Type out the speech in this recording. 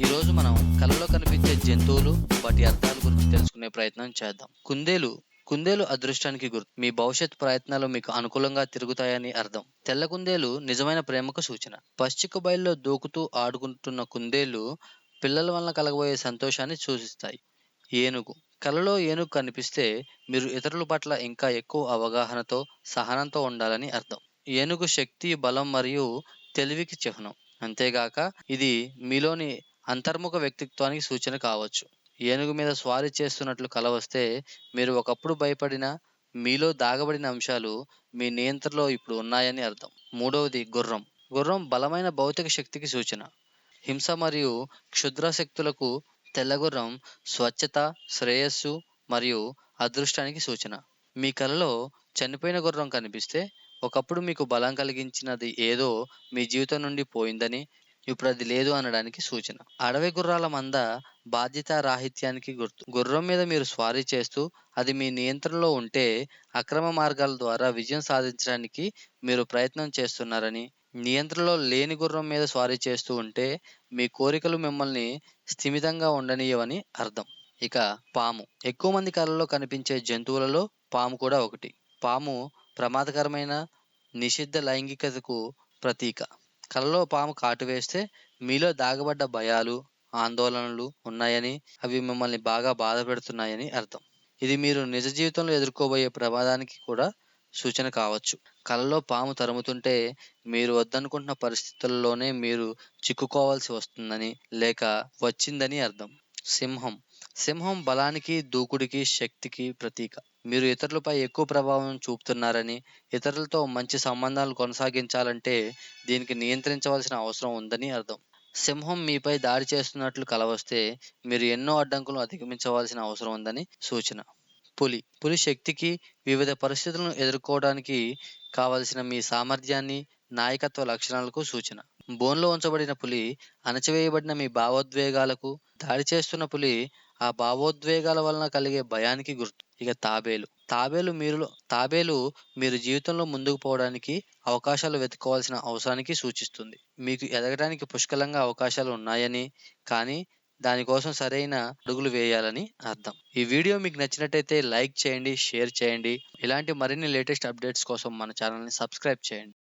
ఈరోజు మనం కళలో కనిపించే జంతువులు వాటి అర్థాల గురించి తెలుసుకునే ప్రయత్నం చేద్దాం. కుందేలు కుందేలు అదృష్టానికి గుర్తు. మీ భవిష్యత్ ప్రయత్నాలు మీకు అనుకూలంగా తిరుగుతాయని అర్థం. తెల్ల కుందేలు నిజమైన ప్రేమకు సూచన. పశ్చిక బయల్లో దూకుతూ ఆడుకుంటున్న కుందేలు పిల్లల వలన కలగబోయే సంతోషాన్ని సూచిస్తాయి. ఏనుగు. కలలో ఏనుగు కనిపిస్తే మీరు ఇతరుల పట్ల ఇంకా ఎక్కువ అవగాహనతో సహనంతో ఉండాలని అర్థం. ఏనుగు శక్తి బలం మరియు తెలివికి చిహ్నం. అంతేగాక ఇది మీలోని అంతర్ముఖ వ్యక్తిత్వానికి సూచన కావచ్చు. ఏనుగు మీద స్వారీ చేస్తున్నట్లు కల వస్తే మీరు ఒకప్పుడు భయపడిన మీలో దాగబడిన అంశాలు మీ నియంత్రణలో ఇప్పుడు ఉన్నాయని అర్థం. మూడవది గుర్రం. గుర్రం బలమైన భౌతిక శక్తికి సూచన. హింస మరియు క్షుద్ర శక్తులకు తెల్లగుర్రం స్వచ్ఛత శ్రేయస్సు మరియు అదృష్టానికి సూచన. మీ కలలో చనిపోయిన గుర్రం కనిపిస్తే ఒకప్పుడు మీకు బలం కలిగించినది ఏదో మీ జీవితం నుండి పోయిందని ఇప్పుడు అది లేదు అనడానికి సూచన. అడవి గుర్రాల మంద బాధ్యత రాహిత్యానికి గుర్తు. గుర్రం మీద మీరు స్వారీ చేస్తూ అది మీ నియంత్రణలో ఉంటే అక్రమ మార్గాల ద్వారా విజయం సాధించడానికి మీరు ప్రయత్నం చేస్తున్నారని నియంత్రణలో లేని గుర్రం మీద స్వారీ చేస్తూ ఉంటే మీ కోరికలు మిమ్మల్ని స్థిమితంగా ఉండనీయవని అర్థం. ఇక పాము. ఎక్కువ మంది కళల్లో కనిపించే జంతువులలో పాము కూడా ఒకటి. పాము ప్రమాదకరమైన నిషిద్ధ లైంగికతకు ప్రతీక. కలలో పాము కాటు వేస్తే మీలో దాగబడ్డ భయాలు ఆందోళనలు ఉన్నాయని అవి మిమ్మల్ని బాగా బాధ పెడుతున్నాయని అర్థం. ఇది మీరు నిజ జీవితంలో ఎదుర్కోబోయే ప్రమాదానికి కూడా సూచన కావచ్చు. కలలో పాము తరుముతుంటే మీరు వద్దనుకుంటున్న పరిస్థితుల్లోనే మీరు చిక్కుకోవాల్సి వస్తుందని లేక వచ్చిందని అర్థం. సింహం. సింహం బలానికి దూకుడికి శక్తికి ప్రతీక. మీరు ఇతరులపై ఎక్కువ ప్రభావం చూపుతున్నారని ఇతరులతో మంచి సంబంధాలు కొనసాగించాలంటే దీనికి నియంత్రించవలసిన అవసరం ఉందని అర్థం. సింహం మీపై దాడి చేస్తున్నట్లు కలవస్తే మీరు ఎన్నో అడ్డంకులను అధిగమించవలసిన అవసరం ఉందని సూచన. పులి. పులి శక్తికి వివిధ పరిస్థితులను ఎదుర్కోవడానికి కావలసిన మీ సామర్థ్యాన్ని నాయకత్వ లక్షణాలకు సూచన. బోన్లో ఉంచబడిన పులి అణచివేయబడిన మీ భావోద్వేగాలకు దాడి చేస్తున్న పులి ఆ భావోద్వేగాల వలన కలిగే భయానికి గుర్తు. ఇక తాబేలు. తాబేలు మీరు తాబేలు మీరు జీవితంలో ముందుకు పోవడానికి అవకాశాలు వెతుక్కోవాల్సిన అవసరానికి సూచిస్తుంది. మీకు ఎదగడానికి పుష్కలంగా అవకాశాలు ఉన్నాయని కానీ దానికోసం సరైన అడుగులు వేయాలని అర్థం. ఈ వీడియో మీకు నచ్చినట్టయితే లైక్ చేయండి షేర్ చేయండి. ఇలాంటి మరిన్ని లేటెస్ట్ అప్డేట్స్ కోసం మన ఛానల్ని సబ్స్క్రైబ్ చేయండి.